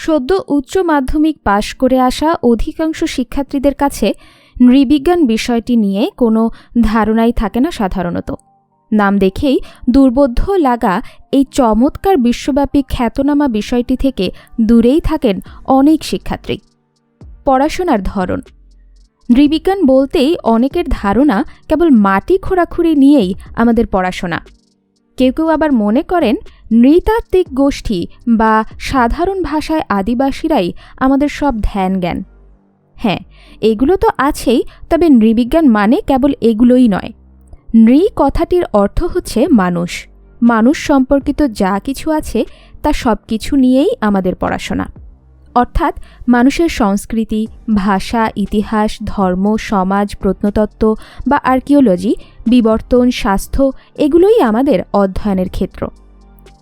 সদ্য উচ্চ মাধ্যমিক পাশ করে আসা অধিকাংশ শিক্ষার্থীদের কাছে নৃবিজ্ঞান বিষয়টি নিয়ে কোনো ধারণাই থাকে না সাধারণত। নাম দেখেই দুর্বোধ্য লাগা এই চমৎকার বিশ্বব্যাপী খ্যাতনামা বিষয়টি থেকে দূরেই থাকেন অনেক শিক্ষার্থী। পড়াশোনার ধরন। নৃবিজ্ঞান বলতেই অনেকের ধারণা কেবল মাটি খোঁড়াখুড়ি নিয়েই আমাদের পড়াশোনা। কেউ কেউ আবার মনে করেন নৃতাত্ত্বিক গোষ্ঠী বা সাধারণ ভাষায় আদিবাসীরাই আমাদের সব ধ্যান জ্ঞান হ্যাঁ এগুলো তো আছেই, তবে নৃবিজ্ঞান মানে কেবল এগুলোই নয়। নৃ কথাটির অর্থ হচ্ছে মানুষ। মানুষ সম্পর্কিত যা কিছু আছে, তা সব কিছু নিয়েই আমাদের পড়াশোনা। অর্থাৎ মানুষের সংস্কৃতি, ভাষা, ইতিহাস, ধর্ম, সমাজ, প্রত্নতত্ত্ব বা আর্কিওলজি, বিবর্তন, স্বাস্থ্য, এগুলোই আমাদের অধ্যয়নের ক্ষেত্র।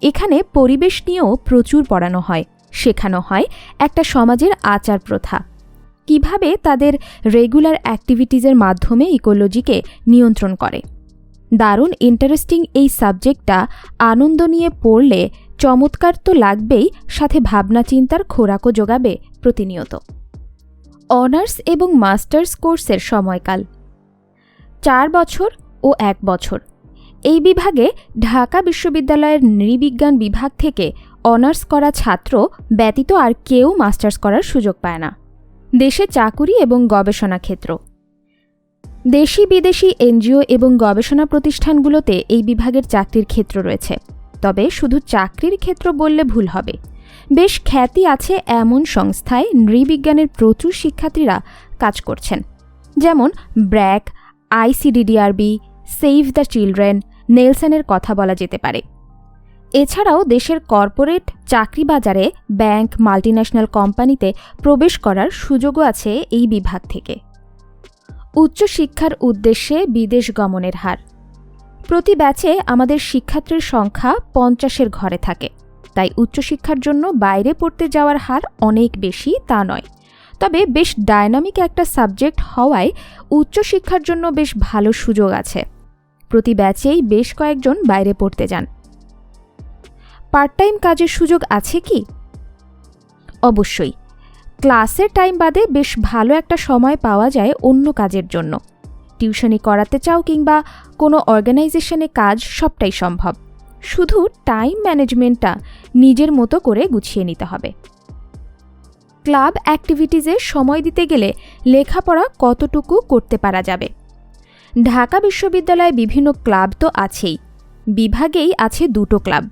এখানে পরিবেশ নিয়েও প্রচুর পড়ানো হয়। শেখানো হয় একটা সমাজের আচার প্রথা। কীভাবে তাদের রেগুলার অ্যাক্টিভিটিজের মাধ্যমে ইকোলজিকে নিয়ন্ত্রণ করে। দারুণ ইন্টারেস্টিং এই সাবজেক্টটা আনন্দ নিয়ে পড়লে চমৎকার তো লাগবেই, সাথে ভাবনা চিন্তার খোরাকও যোগাবে প্রতিনিয়ত। অনার্স এবং মাস্টার্স কোর্সের সময়কাল। চার বছর ও এক বছর। এই বিভাগে ঢাকা বিশ্ববিদ্যালয়ের নৃবিজ্ঞান বিভাগ থেকে অনার্স করা ছাত্র ব্যতীত আর কেউ মাস্টার্স করার সুযোগ পায় না। দেশে চাকুরি এবং গবেষণা ক্ষেত্র। দেশি বিদেশি এনজিও এবং গবেষণা প্রতিষ্ঠানগুলোতে এই বিভাগের চাকরির ক্ষেত্র রয়েছে। তবে শুধু চাকরির ক্ষেত্র বললে ভুল হবে। বেশ খ্যাতি আছে এমন সংস্থায় নৃবিজ্ঞানের প্রচুর শিক্ষার্থীরা কাজ করছেন। যেমন BRAC, ICDDRB, Save the Children নেলসনের কথা বলা যেতে পারে। এছাড়াও দেশের কর্পোরেট চাকরি বাজারে ব্যাংক, মাল্টিন্যাশনাল কোম্পানিতে প্রবেশ করার সুযোগও আছে এই বিভাগ থেকে। উচ্চশিক্ষার উদ্দেশ্যে বিদেশ গমনের হার। প্রতি ব্যাচে আমাদের শিক্ষার্থীর সংখ্যা পঞ্চাশের ঘরে থাকে। তাই উচ্চশিক্ষার জন্য বাইরে পড়তে যাওয়ার হার অনেক বেশি তা নয়। তবে বেশ ডায়নামিক একটা সাবজেক্ট হওয়ায় উচ্চশিক্ষার জন্য বেশ ভালো সুযোগ আছে। প্রতি ব্যাচেই বেশ কয়েকজন বাইরে পড়তে যান। পার্ট টাইম কাজের সুযোগ আছে কি? অবশ্যই। ক্লাসের টাইম বাদে বেশ ভালো একটা সময় পাওয়া যায় অন্য কাজের জন্য। টিউশনি করাতে চাও কিংবা কোনো অর্গানাইজেশনে কাজ সবটাই সম্ভব। শুধু টাইম ম্যানেজমেন্টটা নিজের মতো করে গুছিয়ে নিতে হবে। ক্লাব অ্যাক্টিভিটিজে সময় দিতে গেলে লেখাপড়া কতটুকু করতে পারা যাবে? ঢাকা বিশ্ববিদ্যালয়ে বিভিন্ন ক্লাব তো আছেই। বিভাগেই আছে দুটো ক্লাব।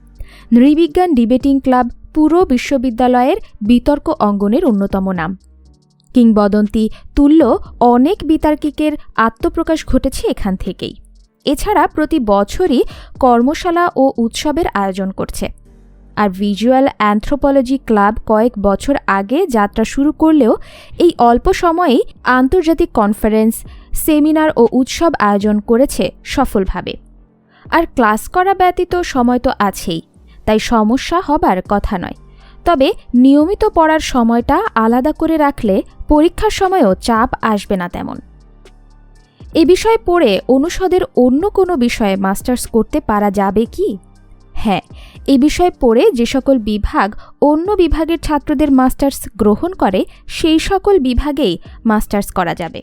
নৃবিজ্ঞান ডিবেটিং ক্লাব পুরো বিশ্ববিদ্যালয়ের বিতর্ক অঙ্গনের অন্যতম নাম। কিংবদন্তি তুল্য অনেক বিতার্কিকের আত্মপ্রকাশ ঘটেছে এখান থেকেই। এছাড়া প্রতি বছরই কর্মশালা ও উৎসবের আয়োজন করছে। আর ভিজুয়াল অ্যান্থ্রোপোলজি ক্লাব কয়েক বছর আগে যাত্রা শুরু করলেও এই অল্প সময়েই আন্তর্জাতিক কনফারেন্স, সেমিনার ও উৎসব আয়োজন করেছে সফলভাবে। আর ক্লাস করা ব্যতীত সময় তো আছেই, তাই সমস্যা হবার কথা নয়। তবে নিয়মিত পড়ার সময়টা আলাদা করে রাখলে পরীক্ষার সময়ও চাপ আসবে না তেমন। এ বিষয়ে পড়ে অনুষদের অন্য কোনো বিষয়ে মাস্টার্স করতে পারা যাবে কি? হ্যাঁ এ বিষয়ে পড়ে যে সকল বিভাগ অন্য বিভাগের ছাত্রদের মাস্টার্স গ্রহণ করে, সেই সকল বিভাগেই মাস্টার্স করা যাবে।